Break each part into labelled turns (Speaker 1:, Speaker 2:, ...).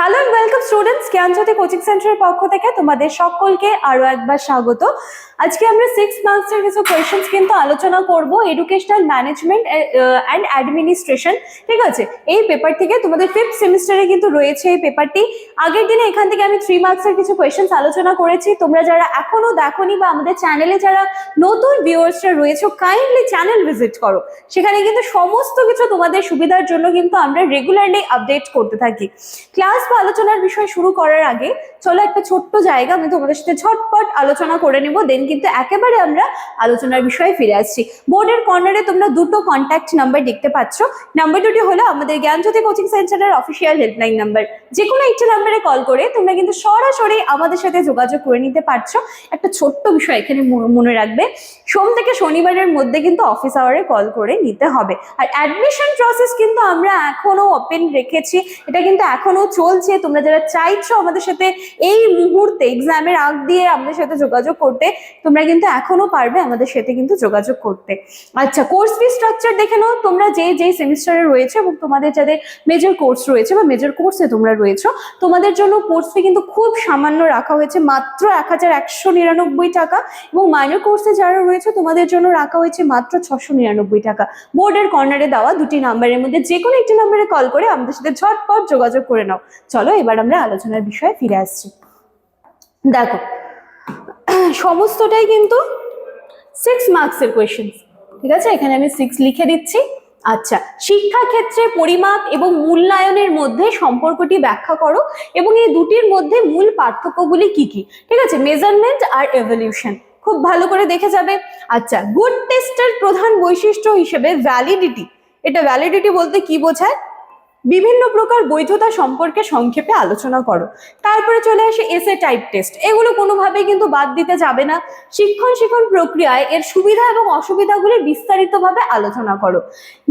Speaker 1: Hello and welcome students Gyanjyoti coaching সেন্টারের পক্ষ থেকে তোমাদের সকলকে আরও একবার স্বাগত। আজকে আমরা সিক্স মার্কসের কিছু কোয়েশ্চেন্স কিন্তু আলোচনা করব। এডুকেশনাল ম্যানেজমেন্ট অ্যান্ড অ্যাডমিনিস্ট্রেশন ঠিক আছে? এই পেপার থেকে তোমাদের ফিফথ সেমিস্টারে কিন্তু রয়েছে এই পেপারটি আগের দিনে এখান থেকে আমি থ্রি মার্কসের কিছু কোয়েশ্চেন্স আলোচনা করেছি। তোমরা যারা এখনও দেখোনি বা আমাদের চ্যানেলে যারা নতুন ভিউয়ার্সরা রয়েছে কাইন্ডলি চ্যানেল ভিজিট করো। সেখানে কিন্তু সমস্ত কিছু তোমাদের সুবিধার জন্য কিন্তু আমরা রেগুলারলি আপডেট করতে থাকি। ক্লাস বা আলোচনার বিষয় শুরু করার আগে চলো একটা ছোট্ট জায়গা, আমি তোমাদের সাথে ঝটপট আলোচনা করে নেব দেন কিন্তু একেবারে আমরা আলোচনার বিষয়ে ফিরে আসছি। বোর্ডের কর্নারে তোমরা দুটো কন্ট্যাক্ট নাম্বার দেখতে পাচ্ছ। নাম্বার দুটি হলো আমাদের Gyanjyoti coaching centre official helpline number যে কোনো একটি নাম্বারে কল করে তোমরা কিন্তু সরাসরি আমাদের সাথে যোগাযোগ করে নিতে পারছ। একটা ছোট্ট বিষয় এখানে মনে- রাখবে। সোম থেকে শনিবারের মধ্যে কিন্তু অফিস আওয়ারে কল করে নিতে হবে। আর অ্যাডমিশন প্রসেস কিন্তু আমরা এখনও ওপেন রেখেছি। এটা কিন্তু এখনও চলছে। তোমরা যারা চাইছো আমাদের সাথে এই মুহূর্তে এক্সামের আগ দিয়ে আমাদের সাথে যোগাযোগ করতে, তোমরা কিন্তু এখনও পারবে আমাদের সাথে কিন্তু যোগাযোগ করতে। আচ্ছা কোর্স ফি স্ট্রাকচার দেখে নাও, তোমরা যে যে সেমিস্টারে রয়েছে এবং তোমাদের যাদের মেজর কোর্স রয়েছে বা মেজর কোর্সে তোমরা রয়েছো, তোমাদের জন্য কোর্স ফি কিন্তু খুব সামান্য রাখা হয়েছে, মাত্র এক হাজার একশো নিরানব্বই টাকা এবং মাইনর কোর্সে যারা রয়েছে, তোমাদের জন্য রাখা হয়েছে মাত্র ছশো নিরানব্বই টাকা। বোর্ডের কর্নারে দেওয়া দুটি নাম্বারের মধ্যে যে কোনো একটি নাম্বারে কল করে আমাদের সাথে ঝটপট যোগাযোগ করে নাও। চলো, এবার আমরা আলোচনার বিষয়ে ফিরে আসছি। দেখো, সমস্তটাই কিন্তু সিক্স মার্কসের কোয়েশ্চেন ঠিক আছে? এখানে আমি সিক্স লিখে দিচ্ছি। আচ্ছা শিক্ষাক্ষেত্রে পরিমাপ এবং মূল্যায়নের মধ্যে সম্পর্কটি ব্যাখ্যা করো এবং এই দুটির মধ্যে মূল পার্থক্যগুলি কি কি? ঠিক আছে? মেজারমেন্ট আর এভলিউশন খুব ভালো করে দেখে যাবে। আচ্ছা গুড টেস্টের প্রধান বৈশিষ্ট্য হিসেবে ভ্যালিডিটি এটা ভ্যালিডিটি বলতে কি বোঝায়? বিভিন্ন প্রকার বৈধতা সম্পর্কে সংক্ষেপে আলোচনা করো। তারপরে চলে আসে এসে টাইপ টেস্ট এগুলো কোনোভাবেই কিন্তু বাদ দিতে যাবে না। শিক্ষণ শিক্ষণ প্রক্রিয়ায় এর সুবিধা এবং অসুবিধাগুলি বিস্তারিতভাবে আলোচনা করো।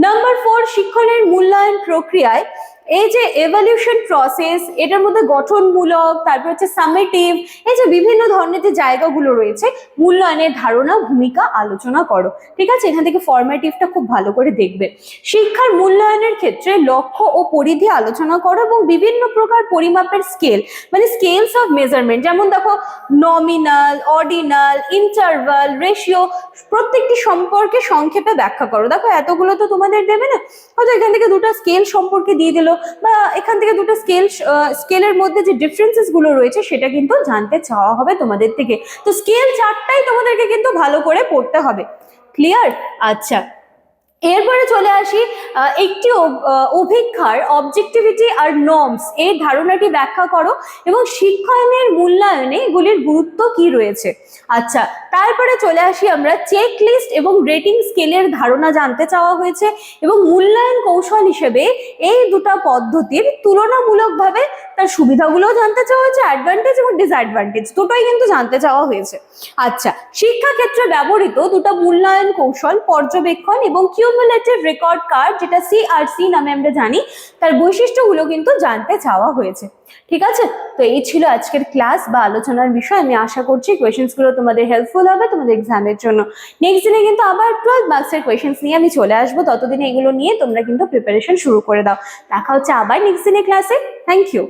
Speaker 1: নাম্বার ফোর শিক্ষণের মূল্যায়ন প্রক্রিয়ায় এই যে এভলিউশন প্রসেস এটার মধ্যে গঠনমূলক, তারপর হচ্ছে সামেটিভ এই যে বিভিন্ন ধরনের যে জায়গাগুলো রয়েছে, মূল্যায়নের ধারণা, ভূমিকা আলোচনা করো। ঠিক আছে? এখান থেকে ফরম্যাটিভটা খুব ভালো করে দেখবে। শিক্ষার মূল্যায়নের ক্ষেত্রে লক্ষ্য ও পরিধি আলোচনা করো এবং বিভিন্ন প্রকার পরিমাপের স্কেল মানে স্কেলস অফ মেজারমেন্ট যেমন দেখো নমিনাল অর্ডিনাল ইন্টারভাল রেশিও প্রত্যেকটি সম্পর্কে সংক্ষেপে ব্যাখ্যা করো। দেখো, এতগুলো তো তোমাদের দেবে না। হয়তো এখান থেকে দুটো স্কেল সম্পর্কে দিয়ে দিল। বা এখান থেকে দুটো স্কেল স্কেলের মধ্যে যে ডিফারেন্সেসগুলো রয়েছে, সেটা কিন্তু জানতে চাওয়া হবে তোমাদের থেকে। তো স্কেল চারটাই তোমাদেরকে কিন্তু ভালো করে পড়তে হবে। ক্লিয়ার আচ্ছা। এরপরে চলে আসি একটি অভ- অভিক্ষার অবজেক্টিভিটি আর নর্মস এই ধারণাটি ব্যাখ্যা করো এবং শিক্ষায়নের মূল্যায়নে এগুলির গুরুত্ব কি রয়েছে। আচ্ছা তারপরে চলে আসি আমরা চেক লিস্ট এবং রেটিং স্কেলের ধারণা জানতে চাওয়া হয়েছে এবং মূল্যায়ন কৌশল হিসেবে এই দুটো পদ্ধতির তুলনামূলকভাবে তার সুবিধাগুলোও জানতে চাওয়া হয়েছে অ্যাডভান্টেজ এবং ডিসঅ্যাডভান্টেজ দুটোই কিন্তু জানতে চাওয়া হয়েছে। আচ্ছা শিক্ষাক্ষেত্রে ব্যবহৃত দুটো মূল্যায়ন কৌশল, পর্যবেক্ষণ এবং কিউমুলেটিভ রেকর্ড কার্ড যেটা সিআরসি নামে আমরা জানি, তার বৈশিষ্ট্যগুলো কিন্তু জানতে চাওয়া হয়েছে। ঠিক আছে? তো এই ছিল আজকের ক্লাস বা আলোচনার বিষয়। আমি আশা করছি কোয়েশ্চেন্সগুলো তোমাদের হেল্পফুল হবে তোমাদের এক্সামের জন্য। নেক্সট দিনে কিন্তু আবার টুয়েলভ মার্কসের কোয়েশ্চেন্স নিয়ে আমি চলে আসব। ততদিনে এগুলো নিয়ে তোমরা কিন্তু প্রিপারেশন শুরু করে দাও। দেখা হচ্ছে আবার নেক্সট দিনে ক্লাসে থ্যাংক ইউ